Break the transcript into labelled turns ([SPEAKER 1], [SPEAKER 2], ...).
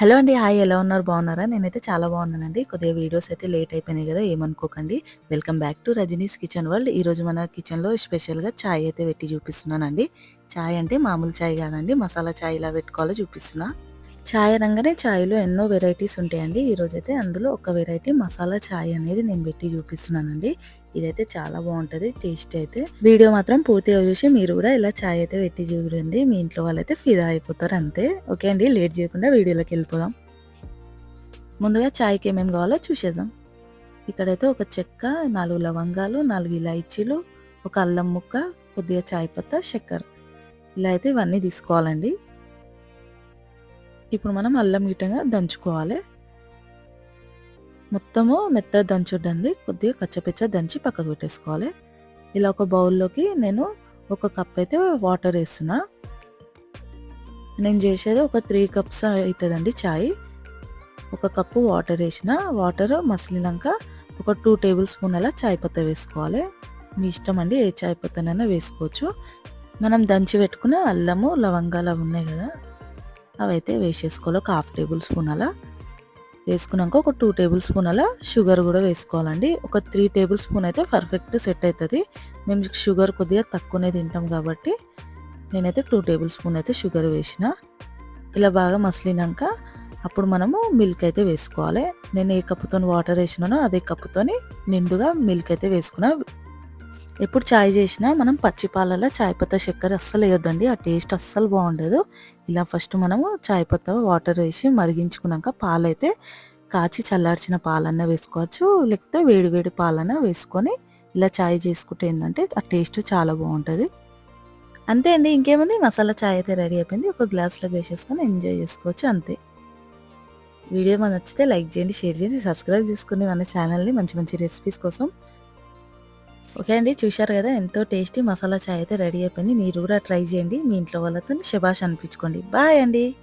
[SPEAKER 1] Hello అండి. Hi ఎలా ఉన్నారు? బాగున్నారా? నేనైతే చాలా బాగున్నానండి. కొద్దిగా వీడియోస్ అయితే లేట్ అయిపోయినాయి కదా ఏమనుకోకండి. Welcome back to Rajani's kitchen world. ఈరోజు మన కిచెన్లో స్పెషల్గా ఛాయ్ అయితే పెట్టి చూపిస్తున్నానండి. ఛాయ్ అంటే మామూలు ఛాయ్ కాదండి. మసాలా ఛాయ్ ఇలా పెట్టుకోవాలో చూపిస్తున్నా. ఛాయ్ అనగానే ఛాయ్లో ఎన్నో వెరైటీస్ ఉంటాయండి. ఈరోజైతే అందులో ఒక వెరైటీ మసాలా ఛాయ్ అనేది నేను పెట్టి చూపిస్తున్నానండి. ఇదైతే చాలా బాగుంటుంది టేస్ట్ అయితే. వీడియో మాత్రం పూర్తిగా చూసి మీరు కూడా ఇలా ఛాయ్ అయితే పెట్టి చూడండి. మీ ఇంట్లో వాళ్ళైతే ఫిదా అయిపోతారు అంతే. ఓకే అండి లేట్ చేయకుండా వీడియోలోకి వెళ్ళిపోదాం. ముందుగా ఛాయ్కి ఏమేమి కావాలో చూసేద్దాం. ఇక్కడైతే ఒక చెక్క నాలుగు లవంగాలు నాలుగు ఇలాయచీలు ఒక అల్లం ముక్క కొద్దిగా చాయ్ పత్త చక్కెర ఇలా అయితే ఇవన్నీ తీసుకోవాలండి. ఇప్పుడు మనం అల్లం గిట్టంగా దంచుకోవాలి. మొత్తము మెత్తగా దంచుడండి కొద్దిగా కచ్చపెచ్చ దంచి పక్కకు పెట్టేసుకోవాలి. ఇలా ఒక బౌల్లోకి నేను ఒక కప్ అయితే వాటర్ వేస్తున్నా. నేను చేసేది ఒక త్రీ కప్స్ అవుతుందండి చాయ్. ఒక కప్పు వాటర్ వేసిన వాటర్ మసిలినాక ఒక టూ టేబుల్ స్పూన్ అలా చాయ్ పత్త వేసుకోవాలి. మీ ఇష్టం అండి ఏ చాయ్ పత్తనైనా వేసుకోవచ్చు. మనం దంచి పెట్టుకున్న అల్లము లవంగాలు అవి ఉన్నాయి కదా. అవైతే వేసేసుకోవాలి. ఒక హాఫ్ టేబుల్ స్పూన్ అలా. వేసుకున్నాక ఒక టూ టేబుల్ స్పూన్ అలా షుగర్ కూడా వేసుకోవాలండి. ఒక త్రీ టేబుల్ స్పూన్ అయితే పర్ఫెక్ట్ సెట్ అవుతుంది. మేము షుగర్ కొద్దిగా తక్కువనే తింటాం కాబట్టి నేనైతే టూ టేబుల్ స్పూన్ అయితే షుగర్ వేసిన. ఇలా బాగా మసిలినాక అప్పుడు మనము మిల్క్ అయితే వేసుకోవాలి. నేను ఏ కప్పుతో వాటర్ వేసినానో అదే కప్పుతో నిండుగా మిల్క్ అయితే వేసుకున్నా. ఎప్పుడు చాయ్ చేసినా మనం పచ్చి పాలలో చాయ్ పత్తా చక్కెర అస్సలు వేయొద్దండి. ఆ టేస్ట్ అస్సలు బాగుండదు. ఇలా ఫస్ట్ మనము చాయ్ పత్తా వాటర్ వేసి మరిగించుకున్నాక పాలైతే కాచి చల్లార్చిన పాలన్నా వేసుకోవచ్చు. లేకపోతే వేడి వేడి పాలన్నా వేసుకొని ఇలా చాయ్ చేసుకుంటే ఏంటంటే ఆ టేస్ట్ చాలా బాగుంటుంది. అంతే అండి. ఇంకేముంది? మసాలా చాయ్ అయితే రెడీ అయిపోయింది. ఒక గ్లాస్లో వేసేసుకొని ఎంజాయ్ చేసుకోవచ్చు. అంతే. వీడియో మన నచ్చితే లైక్ చేయండి షేర్ చేసి సబ్స్క్రైబ్ చేసుకుని మన ఛానల్ని మంచి మంచి రెసిపీస్ కోసం ఓకే అండి చూశారు కదా ఎంతో టేస్టీ మసాలా చాయ్ అయితే రెడీ అయిపోయింది. మీరు కూడా ట్రై చేయండి. మీ ఇంట్లో వాళ్ళతో శబాష్ అనిపించుకోండి. బాయ్ అండి.